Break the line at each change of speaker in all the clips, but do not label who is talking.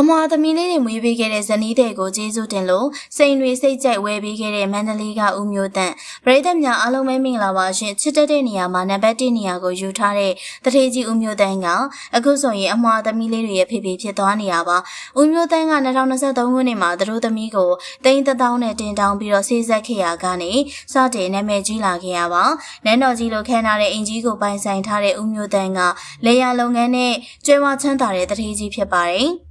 အမွာသမီးလေးတွေမွေးပေးခဲ့တဲ့ဇနီးတဲ့ကိုကျေးဇူးတင်လို့စိန်တွေစိတ်ကြိုက်ဝယ်ပေးခဲ့တဲ့မန္တလေးကဦးမျိုးတန့်ပရိသတ်များအားလုံးပဲမင်္ဂလာပါရှင်ချစ်တတ်တဲ့နေရာမှာနံပါတ်1နေရာကိုယူထားတဲ့တထေးကြီးဦးမျိုးတန့်ကအခုဆိုရင်အမွာသမီးလေးတွေရဲ့ဖေဖေဖြစ်သွားနေတာပါဦးမျိုးတန့်က2023ခုနှစ်မှာသူတို့သမီးကိုတိန်းတစ်သောင်းနဲ့တင်တောင်းပြီးတော့ဆေးဆက်ခဲ့ရကနေစတင်နာမည်ကြီးလာခဲ့ရပါနန်းတော်ကြီးလိုခမ်းထားတဲ့အင်ကြီးကိုပိုင်ဆိုင်ထားတဲ့ဦးမျိုးတန့်ကလေယာလုပ်ငန်းနဲ့ကျွဲဝချမ်းသာတဲ့တထေးကြီးဖြစ်ပါတယ်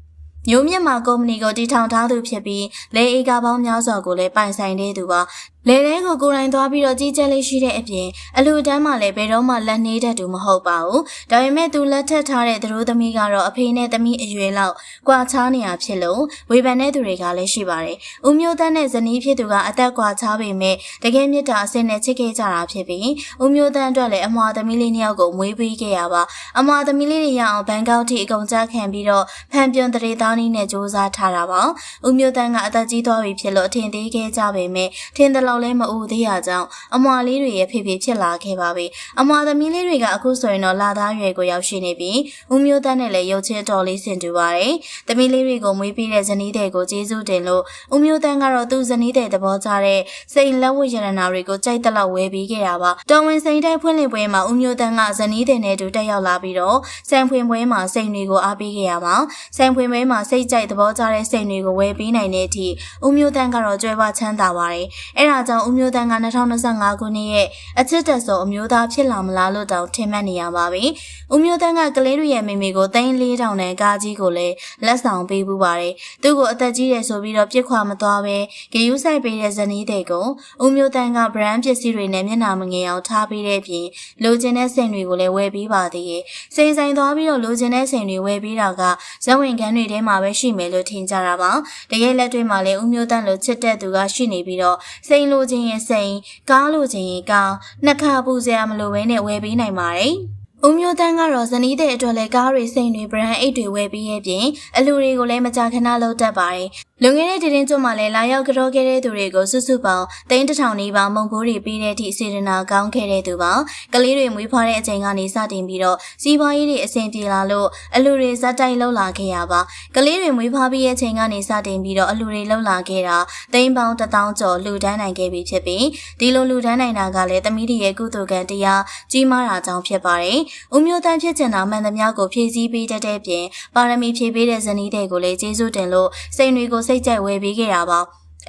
မျိုးမြတ်မာကုမ္ပဏီကိုတည်ထောင်ထားသူဖြစ်ပြီးလေအေကာပေါင်းများစွာကိုလည်းပိုင်ဆိုင်နေသူပါလေလဲကိုကိုယ်တိုင်သွားပြီးတော့ကြီးကျယ်လေးရှိတဲ့အပြင်အလူတန်းမှလည်းဘယ်တော့မှလက်နှေးတတ်သူမဟုတ်ပါဘူး။ဒါပေမဲ့သူလက်ထပ်ထားတဲ့သူတို့သမီးကတော့အဖေနဲ့သမီးအရွယ်လောက်ကွာခြားနေရဖြစ်လို့ဝေဖန်တဲ့သူတွေကလည်းရှိပါတယ်။ဦးမျိုးတန်းနဲ့ဇနီးဖြစ်သူကအသက်ကွာခြားပေမဲ့တကယ်မြတ်တာအစင်းနဲ့ချစ်ခဲ့ကြတာဖြစ်ပြီးဦးမျိုးတန်းအတွက်လည်းအမွာသမီးလေးနှစ်ယောက်ကိုမွေးပေးခဲ့ရပါ။အမွာသမီးလေးတွေရအောင်ဘန်ကောက်ထိအကုန်ကြခံပြီးတော့ဖန်ပြွန်တရေသားနည်းနဲ့စူးစမ်းထားတာပါ။ဦးမျိုးတန်းကအသက်ကြီးသွားပြီဖြစ်လို့အထင်သေးခဲ့ကြပေမဲ့ထင်တယ်လို့လည်းမအူသေးရကြောင်းအမွာလေးတွေရဲ့ဖေဖေဖြစ်လာခဲ့ပါပြီ။အမွာသမီးလေးတွေကအခုဆိုရင်တော့လာသားရွယ်ကိုရောက်ရှိနေပြီးဦးမျိုးတန်းနဲ့လည်းရုပ်ချင်းတော်လေးဆင်တူပါတယ်။သမီးလေးတွေကိုမွေးပြီးတဲ့ဇနီးတဲ့ကိုကျေးဇူးတင်လို့ဦးမျိုးတန်းကတော့သူ့ဇနီးတဲ့သဘောကျတဲ့စိန်လက်ဝတ်ရတနာတွေကိုကြိုက်တလောက်ဝယ်ပြီးခဲ့တာပါ။တော်ဝင်စိန်တိုက်ဖွင့်လှစ်ပွဲမှာဦးမျိုးတန်းကဇနီးတဲ့နဲ့တူတက်ရောက်လာပြီးတော့စံဖွင့်ပွဲမှာစိန်တွေကိုအားပေးခဲ့ရမှာ။စံဖွင့်ပွဲမှာစိတ်ကြိုက်သဘောကျတဲ့စိန်တွေကိုဝယ်ပြီးနိုင်တဲ့အထိဦးမျိုးတန်းကတော့ကြွယ်ဝချမ်းသာပါတယ်။အဲဒါကြောင့်ဦးမျိုးတန်းက2025ခုနှစ်ရဲ့အချစ်တက်ဆုံးအမျိုးသားဖြစ်လာမလားလို့တောင်ထင်မှတ်နေရပါပြီ။ဦးမျိုးတန်းကကလေးတွေရဲ့မိမိကိုသိန်း4000နဲ့ကားကြီးကိုလည်းလက်ဆောင်ပေးပူပါတယ်။သူ့ကိုအသက်ကြီးတယ်ဆိုပြီးတော့ပြစ်ခွာမသွားပဲဂယူးဆိုင်ပေးတဲ့ဇနီးတွေကိုဦးမျိုးတန်းက brand ပစ္စည်းတွေနဲ့မျက်နှာမငယ်အောင်ထားပေးတဲ့ပြင်လိုချင်တဲ့စိန်တွေကိုလည်းဝယ်ပေးပါသေးတယ်။စိန်ဆိုင်သွားပြီးတော့လိုချင်တဲ့စိန်တွေဝယ်ပေးတာကဇဝင်ခန်းတွေထဲမှာပဲရှိမယ်လို့ထင်ကြတာပါ။တကယ်လက်တွေ့မှာလည်းဦးမျိုးတန်းလိုချစ်တဲ့သူကရှိနေပြီးတော့စိန်လိုချင်ရင်စိန်ကားလိုချင်ရင်ကားနှစ်ခါပူစရာမလိုဘဲနဲ့ဝယ်ပေးနိုင်ပါတယ်။ဦးမျိုးတန်းကတော့ဇနီးတဲ့အတွက်လည်းကားတွေစိန်တွေ brand အိတ်တွေဝယ်ပြီးရဲ့ပြင်အလူတွေကိုလည်းမကြာခဏလုပ်တတ်ပါတယ်။ လွန်ခဲ့တဲ့တည်င်းကျွန်းမှာလည်းလာရောက်ကြောခဲ့တဲ့သူတွေကိုစုစုပေါင်းတိန်းတစ်ထောင်နီးပါးမုံဘိုးတွေပြီးတဲ့အထိစေတနာကောင်းခဲ့တဲ့သူပါ။ကလေးတွေမွေးဖွားတဲ့အချိန်ကနေစတင်ပြီးတော့စီးပွားရေးတွေအဆင်ပြေလာလို့အလူတွေဇက်တိုက်လှုပ်လာခဲ့ရပါ။ကလေးတွေမွေးဖွားပြီးတဲ့အချိန်ကနေစတင်ပြီးတော့အလူတွေလှုပ်လာခဲ့တာတိန်းပေါင်းတစ်သောင်းကျော်လှူဒန်းနိုင်ခဲ့ပြီဖြစ်ပြီးဒီလိုလှူဒန်းနိုင်တာကလည်းသမီးတွေရဲ့ကုသိုလ်ကံတရားကြီးမားတာကြောင့်ဖြစ်ပါတယ်။ဦးမျိုးတန်းဖြစ်ကျင်တာမှန်သမျှကိုဖြည့်ဆည်းပေးတတ်တဲ့ပြင်ပါရမီဖြည့်ပေးတဲ့ဇနီးတွေကိုလည်းကျေးဇူးတင်လို့စိန်တွေကိုစိတ်ကြိုက်ဝယ်ပေးခဲ့တာပါ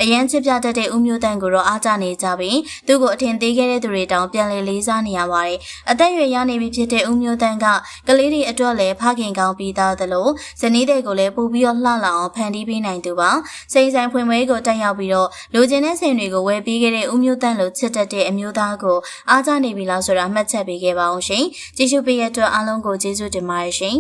အရန်ချစ်ပြတတ်တဲ့ဦးမျိုးတန်းကိုတော့အားကြနေကြပြီးသူ့ကိုအထင်သေးခဲ့တဲ့သူတွေတောင်ပြန်လည်လေးစားနေရပါတယ်။အသက်ရွယ်ရနေပြီဖြစ်တဲ့ဦးမျိုးတန်းကကလေးတွေအတွက်လည်းဖခင်ကောင်းပြီးသားသလိုဇနီးတွေကိုလည်းပို့ပြီးတော့လှလာအောင်ဖန်တီးပေးနိုင်သူပါ။စိန်ဆိုင်ဖွင့်ပွဲကိုတက်ရောက်ပြီးတော့လူချင်းတဲ့စိန်တွေကိုဝယ်ပေးခဲ့တဲ့ဦးမျိုးတန်းလိုချစ်တတ်တဲ့အမျိုးသားကိုအားကြနေပြီလားဆိုတာမှတ်ချက်ပေးခဲ့ပါအောင်ရှင်။ကြည့်ရှုပေးရတဲ့အတွက်အားလုံးကိုကျေးဇူးတင်ပါတယ်ရှင်။